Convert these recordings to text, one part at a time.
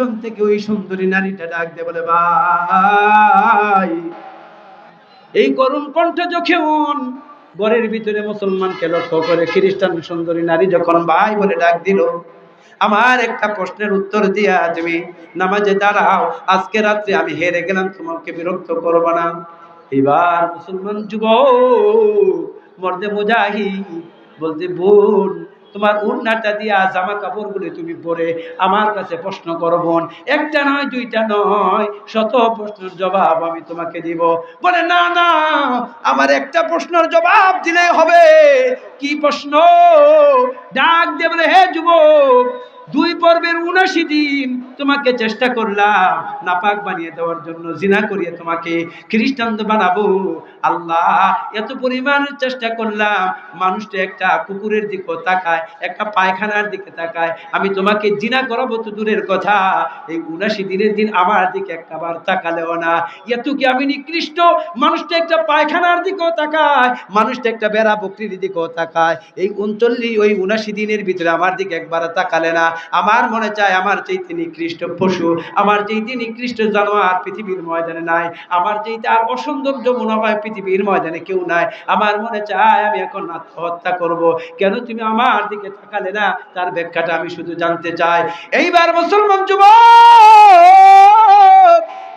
পিছন থেকে ওই সুন্দরী নারীটা ডাক দিয়ে বলে, ভাই, এই করুণ কণ্ঠ যখন ঘরের ভিতরে মুসলমানকে লক্ষ্য করে, খ্রিস্টান সুন্দরী নারী যখন ভাই বলে ডাক দিল, আমার একটা প্রশ্নের উত্তর দিয়া তুমি নামাজে দাঁড়াও, আজকে রাত্রে আমি হেরে গেলাম, তোমাকে বিরক্ত করব না। এবার মুসলমান যুবক মর্দে মুজাহি বলতে, বোন তোমার উন্নাটা দিয়া জামা কাপড়গুলি তুমি পরে আমার কাছে প্রশ্ন করো বোন। একটা নয়, দুইটা নয়, শত প্রশ্নের জবাব আমি তোমাকে দিব। বলে, না না, আমার একটা প্রশ্নের জবাব দিলে হবে। কি প্রশ্ন? ডাক দিয়ে বলে, হে যুবক, দুই পর্বের উনাশি দিন তোমাকে চেষ্টা করলাম, নাপাক বানিয়ে দেওয়ার জন্য, জিনা করিয়ে তোমাকে খ্রিস্টান বানাবো। আল্লাহ, এত পরিমাণ চেষ্টা করলাম, মানুষটা একটা কুকুরের দিকে তাকায়, একটা পায়খানার দিকে তাকায়, আমি তোমাকে জিনা করাবো তো দূরের কথা, এই উনাশি দিনের দিন আমার দিকে একটাবার তাকালেও না। এত কি আমি নিকৃষ্ট? মানুষটা একটা পায়খানার দিকেও তাকায়, মানুষটা একটা বেড়া বকরির দিকেও তাকায়। এই উনচল্লিশ, ওই উনাশি দিনের ভিতরে আমার দিকে একবার তাকালে না। আমার মনে চায় আমার চাইতে নিকৃষ্ট পশু, আমার চাইতে নিকৃষ্ট জানোয়ার পৃথিবীর ময়দানে নাই, আমার চাইতে আর অসৌন্দর্য মনে হয় পৃথিবীর ময়দানে কেউ নাই। আমার মনে চায় আমি এখন আত্মহত্যা করব। কেন তুমি আমার দিকে তাকালে না? তার ব্যাখ্যাটা আমি শুধু জানতে চাই। এইবার মুসলমান যুবক!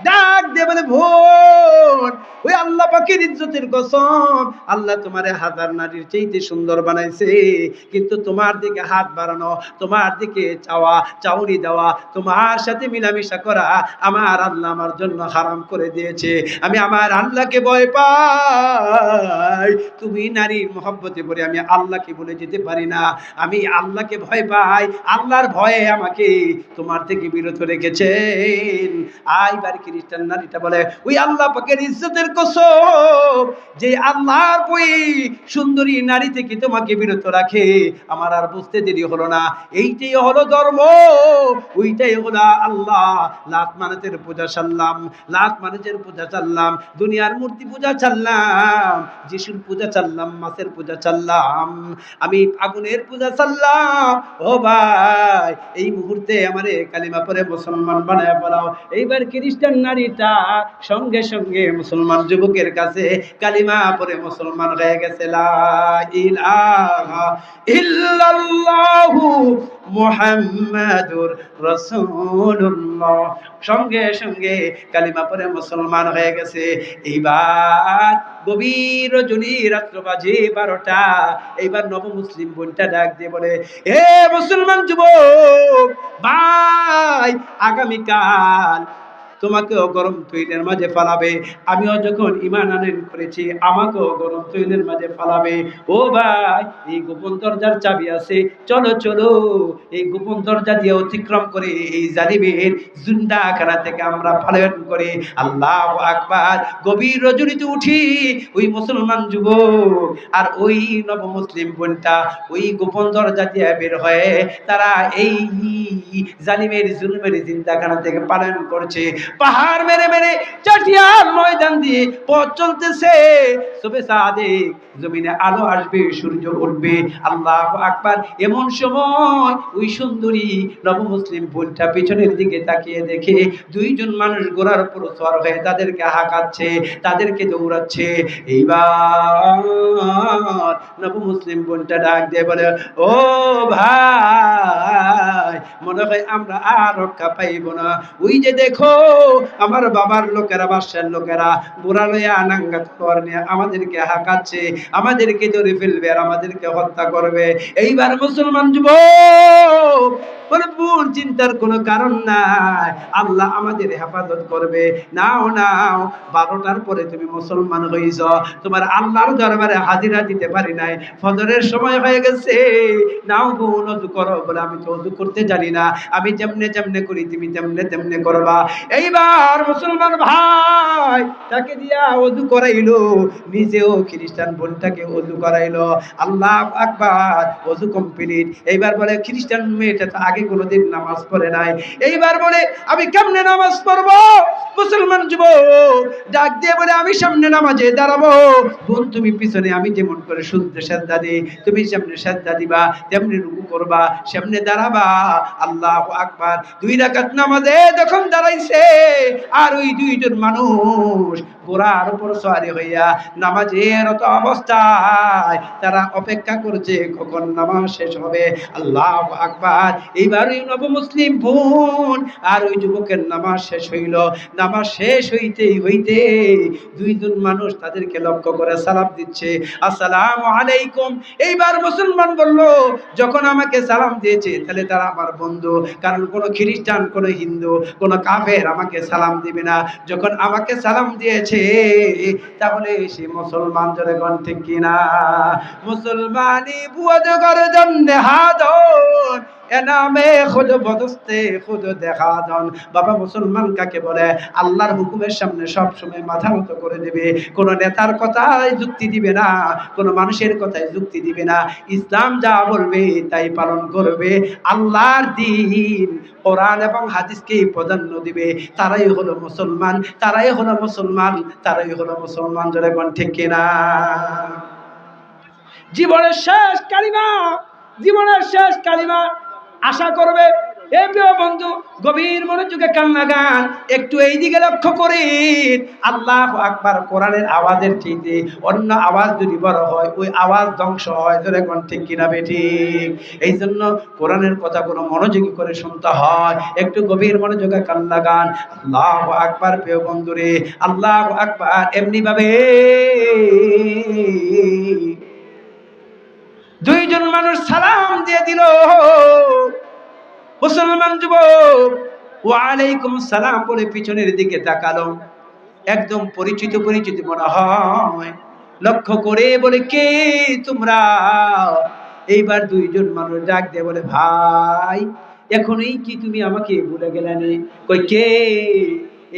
ডাক দে বলে ভোর ওই আল্লাহ পাখির ইজ্জতের কসম। আল্লাহ তোমারে হাজার নারীর চাইতে সুন্দর বানাইছে। কিন্তু তোমার দিকে হাত বাড়ানো, তোমার দিকে চাওয়া, চাউনি দেওয়া, তোমার সাথে মিলামিশা করা আমার আল্লাহ আমার জন্য হারাম করে দিয়েছে। আমি আমার আল্লাহকে ভয় পাই। তুমি নারীর মহব্বতে পড়ে আমি আল্লাহকে বলে যেতে পারি না। আমি আল্লাহকে ভয় পাই। আল্লাহর ভয়ে আমাকে তোমার থেকে বিরত রেখেছেন। আইবার খ্রিস্টান নারীটা বলে, ওই আল্লাহ পাকের ইজ্জতের কসম, যে আল্লাহর বই সুন্দরী নারী থেকে তোমাকে বিরত রাখে, আমার আর বুঝতে দেরি হলো না। এইটাই হলো ধর্ম, ওইটাই হলো আল্লাহ। লাত মানতের পূজা চাললাম লাত মানতের পূজা চাললাম দুনিয়ার মূর্তি পূজা চাললাম যিশুর পূজা চাললাম মাছের পূজা চাললাম আমি আগুনের পূজা চাললাম ও ভাই, এই মুহূর্তে আমারে কালিমা পরে মুসলমান বানায় বলাও এইবার খ্রিস্টান নারীটা সঙ্গে সঙ্গে মুসলমান যুবকের কাছে কালিমা পরে মুসলমান হয়ে গেছে সঙ্গে সঙ্গে কালিমা পরে মুসলমান হয়ে গেছে। এইবার গভীর রজনী রাত্র বাজে বারোটা। এইবার নব মুসলিম বোনটা ডাক দিয়ে বলে হে মুসলমান যুবক, ভাই, আগামীকাল তোমাকেও গরম তৈলের মাঝে ফালাবে। আমিও যখন ইমান আনয়ন করেছি, আমাকেও গরম তৈলের মাঝে ফালাবে। ও ভাই, এই গোপন দরজার চাবি আছে। চলো চলো, এই গোপন দরজা দিয়ে অতিক্রম করে এই জালিমের জুন্ডাখানা থেকে আমরা পালন করে। আল্লাহ আকবার। গভীর রজনীতে উঠি ওই মুসলমান যুবক আর ওই নব মুসলিম বোনটা। ওই গোপন দরজা দিয়ে বের হয়ে তারা এই জালিমের জুলমের চিন্তাখানা থেকে পালন করছে। পাহাড় মেরে মেরে চাটিয়াল ময়দান দিয়ে পথ চলতেছে। সবে সাদে জমিনে আলো আসবে, সূর্য উঠবে। আল্লাহ আকবার। এমন সময় ওই সুন্দরী নব মুসলিম বোনটা পিছনের দিকে তাকিয়ে দেখে দুইজন মানুষ গোড়ার উপর সর হয়ে তাদেরকে হাঁকাচ্ছে, তাদেরকে দৌড়াচ্ছে। এইবার নব মুসলিম বোনটা ডাক দিয়ে বলে, ও ভাই মনে হয় আমরা আর রক্ষা পাইব না। ওই যে দেখো, আমার বাবার লোকেরা, বাসার লোকেরা, বুড়া লইয়া নাঙ্গা আমাদেরকে হাঁকাচ্ছে, আমাদেরকে ধরে ফেলবে আর আমাদেরকে হত্যা করবে। এইবার মুসলমান যুবক বোন চিন্তার কোনো কারণ নাই। আল্লাহ আমাদের হেফাজত করবে। নাও নাও, বারোটার পরে তুমি মুসলমান হইছ। তোমার আল্লাহর দরবারে হাজিরা দিতে পারি নাই। ফজরের সময় হয়ে গেছে। নাও অজু করো বলে আমি তো করতে জানি না। আমি যেমনে যেমনে করি তুমি তেমনে তেমনে করবা। এইবার মুসলমান ভাই তাকে দিয়া অজু করাইলো। নিজেও খ্রিস্টান বোনটাকে অজু করাইলো। আল্লাহ আকবার অজু কমপ্লিট এইবার বলে, খ্রিস্টান মেয়েটা তো আগে কোনোদিন নামাজ পড়ে নাই। এইবার বলে, আমি কেমনে নামাজ পড়ব? মুসলমান যুবক, ডাক দিয়ে বলে, আমি সামনে নামাজে দাঁড়াবো। বোন, তুমি পিছনে, আমি যেমন করে শুনতে শ্রদ্ধা দিই, তুমি সামনে শ্রদ্ধা দিবা, তেমনি রুকু করবা, সামনে দাঁড়াবা। আল্লাহ আকবার, দুই রাকাত নামাজে যখন দাঁড়াইছে, আর ওই দুইজন মানুষ ঘোড়ার উপর সওয়ারি হইয়া নামাজের তো অবস্থায় তারা অপেক্ষা করছে, কখন নামাজ শেষ হবে? আল্লাহ আকবার। এইবার ওই নবমুসলিম বোন আর ওই যুবকের নামাজ শেষ হইল। নামাজ শেষ হইতেই হইতে দুইজন মানুষ তাদেরকে লক্ষ্য করে সালাম দিচ্ছে, আসসালাম আলাইকুম। এইবার মুসলমান বলল, যখন আমাকে সালাম দিয়েছে, তাহলে তারা আমার বন্ধু। কারণ কোনো খ্রিস্টান, কোনো হিন্দু, কোনো কাফের আমাকে সালাম দিবে না। যখন আমাকে সালাম দিয়েছে তাহলে সে মুসলমান জনগণ ঠিক কিনা? মুসলমানি বুয়াদ করে জন্য হাদন এনামে খুদ বদস্তে, খুদ দেখা দন বাবা মুসলমান কাকে বলে? আল্লাহর হুকুমের সামনে সব সময় মাথা মতো করে দেবে। কোন নেতার কথায় যুক্তি দিবে না, কোন মানুষের কথায় যুক্তি দিবে না। ইসলাম যা বলবে তাই পালন করবে। আল্লাহর দিন কোরআন এবং হাদিসকে প্রাধান্য দিবে। তারাই হলো মুসলমান, তারাই হলো মুসলমান, তারাই হলো মুসলমান। জোরে কোন ঠিক কিনা জীবনের শেষ কালিমা, জীবনের শেষ কালিমা আশা করবে। এ প্রিয় বন্ধু, গভীর মনোযোগে কান্না গান, একটু এই দিকে লক্ষ্য করেন। আল্লাহ আকবার কোরআনের আওয়াজের চাইতে অন্য আওয়াজ যদি বড় হয়, ওই আওয়াজ ধ্বংস হয়। ধরে কোন ঠিক কিনা বেঠিক এই জন্য কোরআনের কথাগুলো মনোযোগী করে শুনতে হয়। একটু গভীর মনোযোগে কান্না গান। আল্লাহ আকবার প্রিয় বন্ধুরে, আল্লাহ আকবার। এমনি ভাবে দুইজন মানুষ সালাম দিয়ে দিল। মুসলমান যুবক, ওয়ালাইকুম সালাম বলে পিছনের দিকে তাকালো। একদম পরিচিত পরিচিত মনে হয়। লক্ষ্য করে বলে, কে তোমরা? এইবার দুইজন মানুষ ডাক দিয়ে বলে, ভাই, এখনই কি তুমি আমাকে ভুলে গেলেন কই, কে?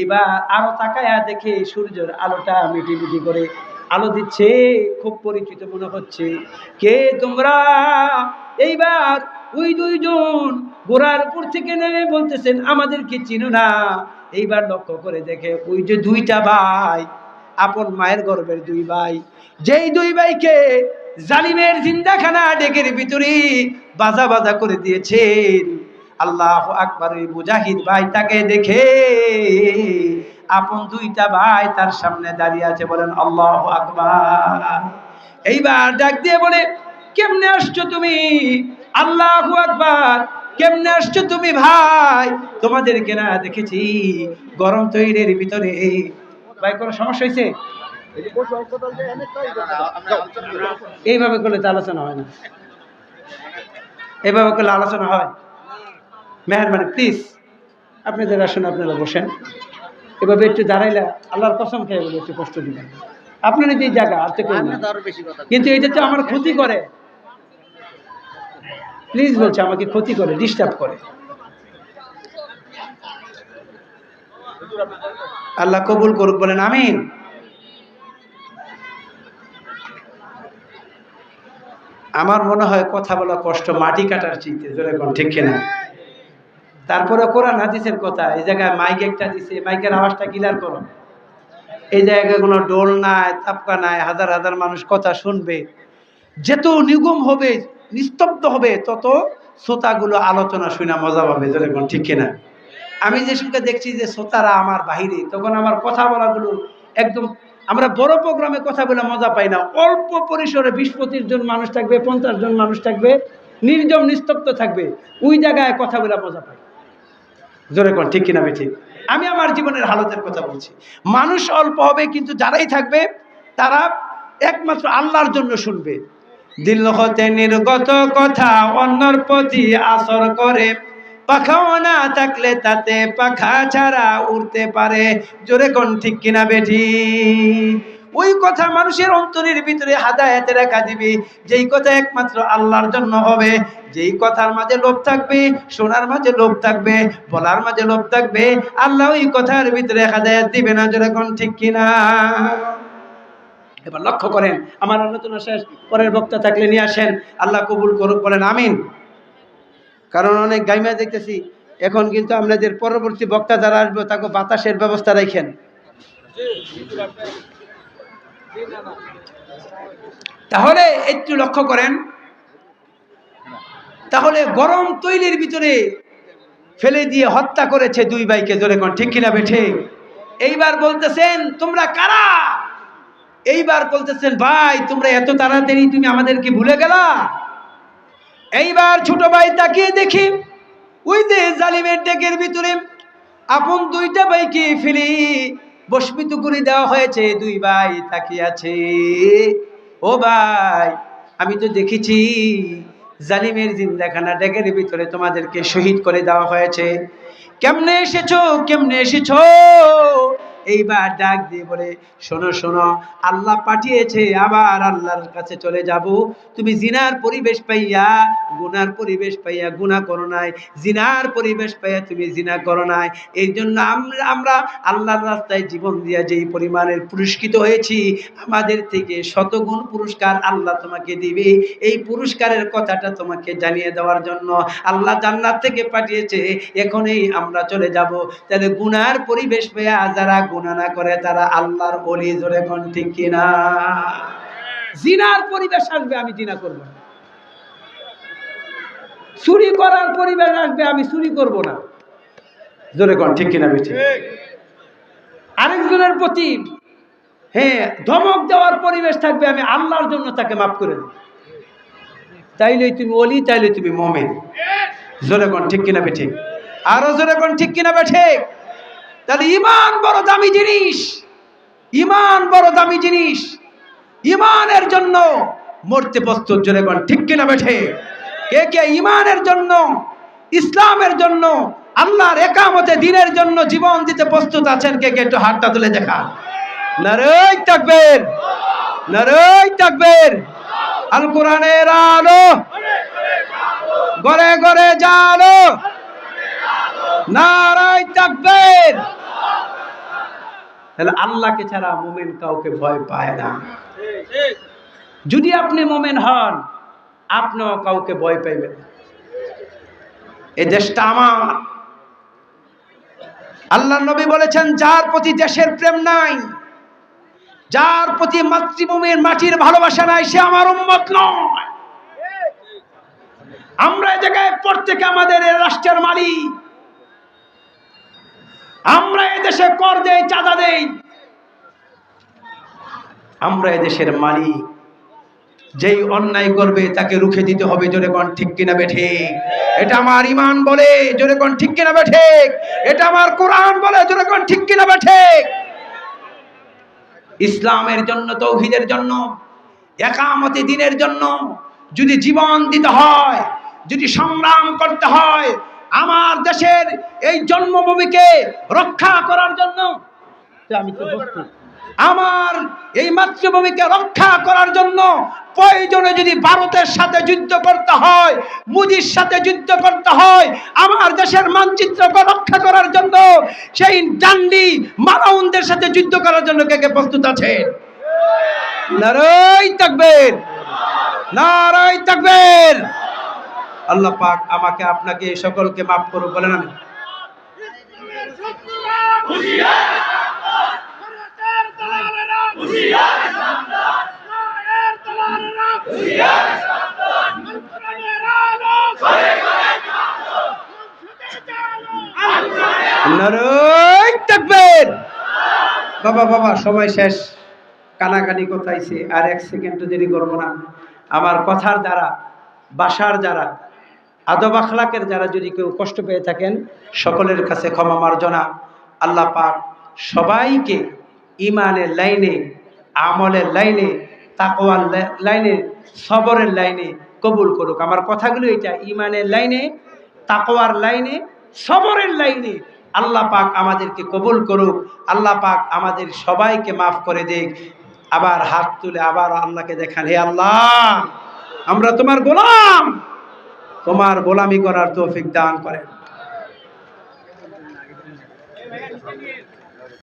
এবার আরও তাকায়া দেখে সূর্যের আলোটা মিটি মিটি করে আলো দিচ্ছে, খুব পরিচিত মনে হচ্ছে। কে তোমরা? এইবার ওই দুইজন ঘোড়ার উপর থেকে নেমে বলতেছেন আমাদেরকে চিনো না? এইবার লক্ষ্য করে দেখে ওই যে দুইটা ভাই, আপন মায়ের গর্বের দুই ভাই। যেই দুই ভাইকে জালিমের জিন্দাখানা ডেকের ভিতরে বাজা বাজা করে দিয়েছেন। আল্লাহ আকবর মুজাহিদ ভাই তাকে দেখে আপন দুইটা ভাই তার সামনে দাঁড়িয়ে আছে, বলেন, আল্লাহ আকবার। এইবার ডাক দিয়ে বলে, কেমনে আসছো তুমি? আল্লাহ আকবার। কেমনে আসছো তুমি ভাই? তোমাদেরকে না দেখেছি, গরম তৈরির ভিতরে। ভাই, কোনো সমস্যা হয়েছে? এইভাবে করলে তো আলোচনা হয় না। এইভাবে করলে আলোচনা হয়? মেহরবানি, প্লিজ। আপনি আপনাদের আসুন, আপনারা বসেন। এভাবে একটু দাঁড়াইলে আল্লাহর কসম খেয়ে বলে একটু কষ্ট দিবেন আপনার যে জায়গা আর তো কিন্তু এটা তো আমার ক্ষতি করে প্লিজ বলছে আমাকে ক্ষতি করে ডিস্টার্ব করে। আল্লাহ কবুল করুক বলেন আমিন। আমার মনে হয় কথা বলা কষ্ট মাটি কাটার চিন্তে জোরে কোন ঠিক কিনা? তারপরে কোরআন হাদিসের কথা, এই জায়গায় মাইক একটা দিছে মাইকের আওয়াজটা ক্লিয়ার করো। এই জায়গায় কোনো ডোল নাই, তাপকা নাই, হাজার হাজার মানুষ কথা শুনবে। যত নিগম হবে, নিস্তব্ধ হবে, তত শ্রোতাগুলো আলোচনা শুনে মজা পাবে যেরকম ঠিক কিনা? আমি যে সঙ্গে দেখছি যে শ্রোতারা আমার বাহিরে, তখন আমার কথা বলাগুলো একদম, আমরা বড় প্রোগ্রামে কথা বলে মজা পাই না। অল্প পরিসরে বিশ পঁচিশ জন মানুষ থাকবে, পঞ্চাশ জন মানুষ থাকবে নির্জম নিস্তব্ধ থাকবে। ওই জায়গায় কথা বলে মজা পাই। জোরে কোন, ঠিক কিনা ঠিক আমি আমার জীবনের হালতের কথা বলছি। মানুষ অল্প হবে, কিন্তু যারাই থাকবে, তারা একমাত্র আল্লাহর জন্য শুনবে। দিল হতে নির্গত কথা অন্যর প্রতি আসর করে। পাখাও না থাকলে তাতে পাখা ছাড়া উড়তে পারে। জোরে কোন, ঠিক কিনা বেঠি ওই কথা মানুষের অন্তরের ভিতরে হাদায়াতে রাখা দিবে। যেই কথা একমাত্র আল্লাহর জন্য হবে, যেই কথার মাঝে লোভ থাকবে, শোনার মাঝে লোভ থাকবে, বলার মাঝে লোভ থাকবে, আল্লাহ ওই কথার ভিতরে হাদায়াত দিবে না যেরকম ঠিক কিনা। এবার লক্ষ্য করেন, আমার আলোচনা শেষ, পরের বক্তা থাকলে নিয়ে আসেন, আল্লাহ কবুল করুক, বলেন আমিন। কারণ অনেক গাইমা দেখতেছি, এখন কিন্তু আপনাদের পরবর্তী বক্তা যারা আসবে, তাকে বাতাসের ব্যবস্থা রাখেন। তাহলে একটু লক্ষ্য করেন। তাহলে গরম তৈলের ভিতরে ফেলে দিয়ে হত্যা করেছে দুই ভাইকে, জোরে কোন ঠিক কিনা বেঠে? এইবার বলতেছেন, তোমরা কারা? এইবার বলতেছেন, ভাই, তোমরা এত তাড়াতাড়ি তুমি আমাদেরকে ভুলে গেলা? এইবার ছোট ভাই তাকিয়ে দেখি, ওই যে জালিমের ডেকের ভিতরে আপন দুইটা ভাইকে ফেলি বস্মিত করে দেওয়া হয়েছে, দুই ভাই তাকিয়ে আছে। ও ভাই, আমি তো দেখেছি জালিমের জিন্দাখানা ডেকের ভিতরে তোমাদেরকে শহীদ করে দেওয়া হয়েছে। কেমনে এসেছ? কেমনে এসেছ? এইবার ডাক দিয়ে বলে, শোনো শোনো, আল্লাহ পাঠিয়েছে, আবার আল্লাহর কাছে চলে যাব। তুমি জিনার পরিবেশ পাইয়া, গুনার পরিবেশ পাইয়া গুনাহ করো নাই। জিনার পরিবেশ পাইয়া তুমি জিনা করো নাই। এই জন্য আমরা আমরা আল্লাহর রাস্তায় জীবন দিয়া যেই পরিমাণের পুরস্কৃত হয়েছি, আমাদের থেকে শতগুণ পুরস্কার আল্লাহ তোমাকে দিবে। এই পুরস্কারের কথাটা তোমাকে জানিয়ে দেওয়ার জন্য আল্লাহ জান্নাত থেকে পাঠিয়েছে। এখনই আমরা চলে যাব। তাহলে গুনার পরিবেশ পেয়ে যারা গুণা না করে তারা আল্লাহর অলি জোরে কোন, ঠিক কিনা জিনার পরিবেশ আসবে, আমি জিনা করব না। চুরি করার পরিবেশ আসবে, আমি চুরি করব না। জোরে কোন, ঠিক কিনা বেঠে আরেকজনের প্রতি হ্যাঁ ধমক দেওয়ার পরিবেশ থাকবে, আমি আল্লাহর জন্য তাকে মাফ করে দেব। তাইলে তুমি অলি তাইলে তুমি মমেন। জোরে কোন, ঠিক কিনা বেঠে আরও জোরে কোন, ঠিক কিনা বেঠে তাহলে ইমান বড় দামি জিনিস। ইমান বড় দামি জিনিস। ইমানের জন্য মরতে প্রস্তুত কোন ঠিক কিনা বেঠে? কে কে ইমানের জন্য, ইসলামের জন্য, আল্লাহর একামতে দিনের জন্য জীবন দিতে প্রস্তুত আছেন? কে কে একটু হাতটা তুলে দেখা নারই তাকবের নারই তাকবের। আল কোরআনের আলো, গড়ে গড়ে জালো নারাই তাকবের। তাহলে আল্লাহকে ছাড়া মোমেন কাউকে ভয় পায় না। যদি আপনি মোমেন হন, আপনিও কাউকে ভয় পাইবেন। এই দেশটা আমার। আল্লাহ নবী বলেছেন, যার প্রতি দেশের প্রেম নাই, যার প্রতি মাতৃভূমির মাটির ভালোবাসা নাই, সে আমার উম্মত নয়। আমরা এ জায়গায় প্রত্যেকে আমাদের রাষ্ট্রের মালিক। আমরা এদেশে কর দেই, চাঁদা দেই। আমরা এদেশের মালিক। যেই অন্যায় করবে, তাকে রুখে দিতে হবে। জোরে কোন, ঠিক কিনা বেঠে এটা আমার ইমান বলে, জোরে কোন, ঠিক কিনা বেঠে এটা আমার কোরআন বলে, জোরে কোন, ঠিক কিনা বেঠে ইসলামের জন্য, তৌহিদের জন্য, একামতি দিনের জন্য যদি জীবন দিতে হয়, যদি সংগ্রাম করতে হয় আমার দেশের এই জন্মভূমিকে রক্ষা করার জন্য আমি তো আমার এই মাতৃভূমিকে রক্ষা করার জন্য প্রয়োজনে যদি ভারতের সাথে যুদ্ধ করতে হয় মুদির সাথে যুদ্ধ করতে হয় আমার দেশের মানচিত্রকে রক্ষা করার জন্য সেই ডান্ডি মারাউনদের সাথে যুদ্ধ করার জন্য কে কে প্রস্তুত আছে নারাই তাকবের। নারাই তাকবের। আল্লাহ পাক আমাকে, আপনাকে এই সকলকে মাফ করুক, বলেন আমি বাবা বাবা, সময় শেষ। কানাকানি কোথাইছে আর এক সেকেন্ড দেরি করব না। আমার কথার দ্বারা, বাসার যারা আদব আখলাকের যারা যদি কেউ কষ্ট পেয়ে থাকেন, সকলের কাছে ক্ষমা মার্জনা। আল্লাহ পাক সবাইকে ইমানের লাইনে, আমলের লাইনে, তাকওয়ার লাইনে, সবরের লাইনে কবুল করুক। আমার কথাগুলো এটা ইমানের লাইনে, তাকওয়ার লাইনে, সবরের লাইনে আল্লাহ পাক আমাদেরকে কবুল করুক। আল্লাহ পাক আমাদের সবাইকে মাফ করে দেখ আবার হাত তুলে আবার আল্লাহকে দেখান, হে আল্লাহ, আমরা তোমার গোলাম। তোমার গোলামি করার তৌফিক দান করেন।